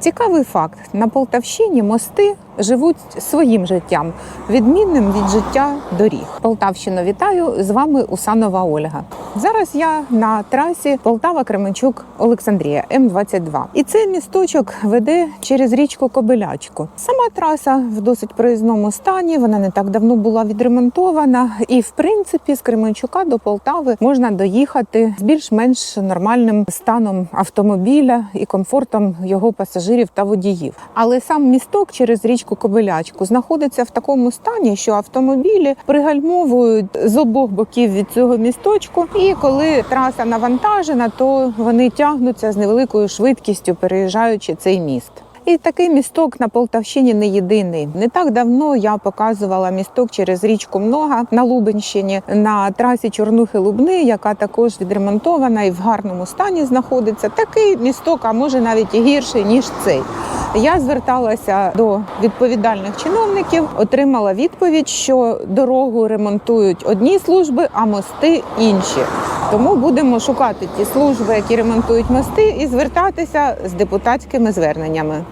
Цікавий факт: на Полтавщині мости живуть своїм життям, відмінним від життя доріг. Полтавщину вітаю з вами Усанова Ольга. Зараз я на трасі Полтава Кременчук Олександрія М22. І цей місточок веде через річку Кобилячку. Сама траса в досить проїзному стані. Вона не так давно була відремонтована. І в принципі з Кременчука до Полтави можна доїхати з більш-менш нормальним станом автомобіля і комфортом його пасажирів та водіїв. Але сам місток через річку Кобилячку знаходиться в такому стані, що автомобілі пригальмовують з обох боків від цього місточку. І коли траса навантажена, то вони тягнуться з невеликою швидкістю, переїжджаючи цей міст. І такий місток на Полтавщині не єдиний. Не так давно я показувала місток через річку Многа на Лубенщині на трасі Чорнухи-Лубни, яка також відремонтована і в гарному стані знаходиться. Такий місток, а може навіть і гірший ніж цей. Я зверталася до відповідальних чиновників, отримала відповідь, що дорогу ремонтують одні служби, а мости інші. Тому будемо шукати ті служби, які ремонтують мости, і звертатися з депутатськими зверненнями.